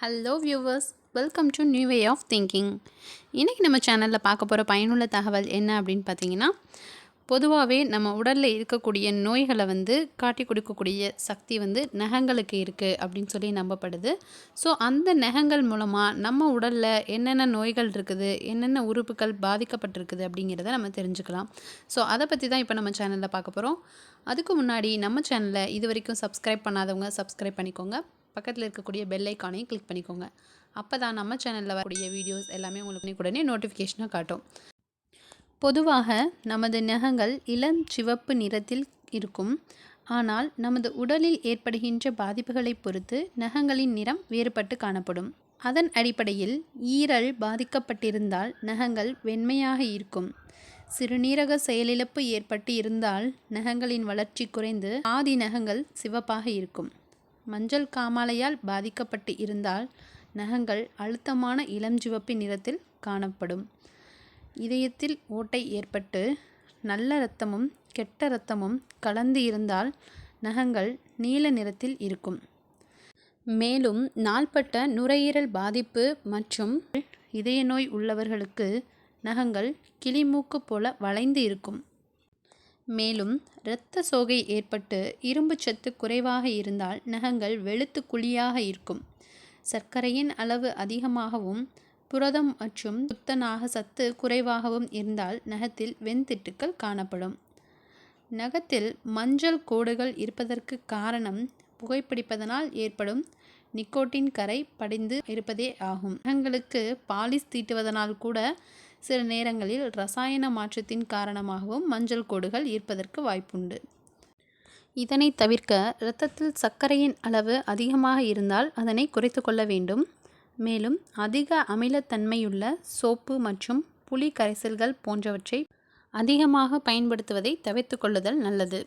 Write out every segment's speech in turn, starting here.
Hello viewers welcome to new way of thinking இன்றைக்கி நம்ம சேனலில் பார்க்க போகிற பயனுள்ள தகவல் என்ன அப்படின்னு பார்த்தீங்கன்னா பொதுவாகவே நம்ம உடலில் இருக்கக்கூடிய நோய்களை வந்து காட்டி கொடுக்கக்கூடிய சக்தி வந்து நகங்களுக்கு இருக்குது அப்படின்னு சொல்லி நம்பப்படுது. ஸோ அந்த நகங்கள் மூலமாக நம்ம உடலில் என்னென்ன நோய்கள் இருக்குது என்னென்ன உறுப்புகள் பாதிக்கப்பட்டிருக்குது அப்படிங்கிறத நம்ம தெரிஞ்சுக்கலாம். ஸோ அதை பற்றி தான் இப்போ நம்ம சேனலில் பார்க்க போகிறோம் அதுக்கு முன்னாடி நம்ம சேனலை இது வரைக்கும் சப்ஸ்கிரைப் பண்ணாதவங்க சப்ஸ்கிரைப் பண்ணிக்கோங்க. பக்கத்தில் இருக்கக்கூடிய பெல் ஐக்கானையும் கிளிக் பண்ணிக்கோங்க. அப்போ தான் நம்ம சேனலில் வரக்கூடிய வீடியோஸ் எல்லாமே உங்களுக்கு உடனே நோட்டிஃபிகேஷனாக காட்டும். பொதுவாக நமது நகங்கள் இளம் சிவப்பு நிறத்தில் இருக்கும். ஆனால் நமது உடலில் ஏற்படுகின்ற பாதிப்புகளை பொறுத்து நகங்களின் நிறம் வேறுபட்டு காணப்படும். அதன் அடிப்படையில் ஈரல் பாதிக்கப்பட்டிருந்தால் நகங்கள் வெண்மையாக இருக்கும். சிறுநீரக செயலிழப்பு ஏற்பட்டு இருந்தால் நகங்களின் வளர்ச்சி குறைந்து ஆதி நகங்கள் சிவப்பாக இருக்கும். மஞ்சள் காமாலையால் பாதிக்கப்பட்டு இருந்தால் நகங்கள் அழுத்தமான இளஞ்சிவப்பு நிறத்தில் காணப்படும். இதயத்தில் ஓட்டை ஏற்பட்டு நல்ல இரத்தமும் கெட்ட இரத்தமும் கலந்து இருந்தால் நகங்கள் நீல நிறத்தில் இருக்கும். மேலும் நாள்பட்ட நுரையீரல் பாதிப்பு மற்றும் இதய நோய் உள்ளவர்களுக்கு நகங்கள் கிளிமூக்கு போல வளைந்து இருக்கும். மேலும் இரத்த சோகை ஏற்பட்டு இரும்பு சத்து குறைவாக இருந்தால் நகங்கள் வெளுத்து குழியாக இருக்கும். சர்க்கரையின் அளவு அதிகமாகவும் புரதம் மற்றும் துத்தநாக சத்து குறைவாகவும் இருந்தால் நகத்தில் வெண்திட்டுக்கள் காணப்படும். நகத்தில் மஞ்சள் கோடுகள் இருப்பதற்கு காரணம் புகைப்பிடிப்பதனால் ஏற்படும் நிக்கோட்டின் கரை படிந்து இருப்பதே ஆகும். நகங்களுக்கு பாலிஸ் தீட்டுவதனால் கூட சில நேரங்களில் ரசாயன மாற்றத்தின் காரணமாகவும் மஞ்சள் கோடுகள் ஈர்ப்பதற்கு வாய்ப்புண்டு. இதனை தவிர்க்க இரத்தத்தில் சர்க்கரையின் அளவு அதிகமாக இருந்தால் அதனை குறைத்து கொள்ள வேண்டும். மேலும் அதிக அமிலத்தன்மையுள்ள சோப்பு மற்றும் புளி கரைசல்கள் போன்றவற்றை அதிகமாக பயன்படுத்துவதை தவிர்த்து கொள்ளுதல் நல்லது.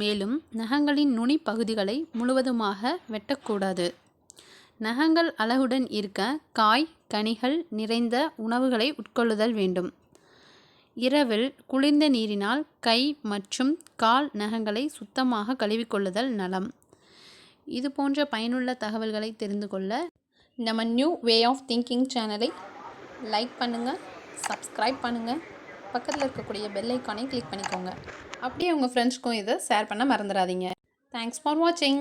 மேலும் நகங்களின் நுனி பகுதிகளை முழுவதுமாக வெட்டக்கூடாது. நகங்கள் அழகுடன் இருக்க காய் கனிகள் நிறைந்த உணவுகளை உட்கொள்ளுதல் வேண்டும். இரவில் குளிர்ந்த நீரினால் கை மற்றும் கால் நகங்களை சுத்தமாக கழுவிக்கொள்ளுதல் நலம். இது போன்ற பயனுள்ள தகவல்களை தெரிந்து கொள்ள நம்ம நியூ வே ஆஃப் திங்கிங் சேனலை லைக் பண்ணுங்கள் சப்ஸ்கிரைப் பண்ணுங்கள் பக்கத்தில் இருக்கக்கூடிய பெல் ஐக்கானை கிளிக் பண்ணிக்கோங்க. அப்படியே உங்கள் ஃப்ரெண்ட்ஸ்க்கும் இதை ஷேர் பண்ண மறந்துடாதீங்க. தேங்க்ஸ் ஃபார் வாட்சிங்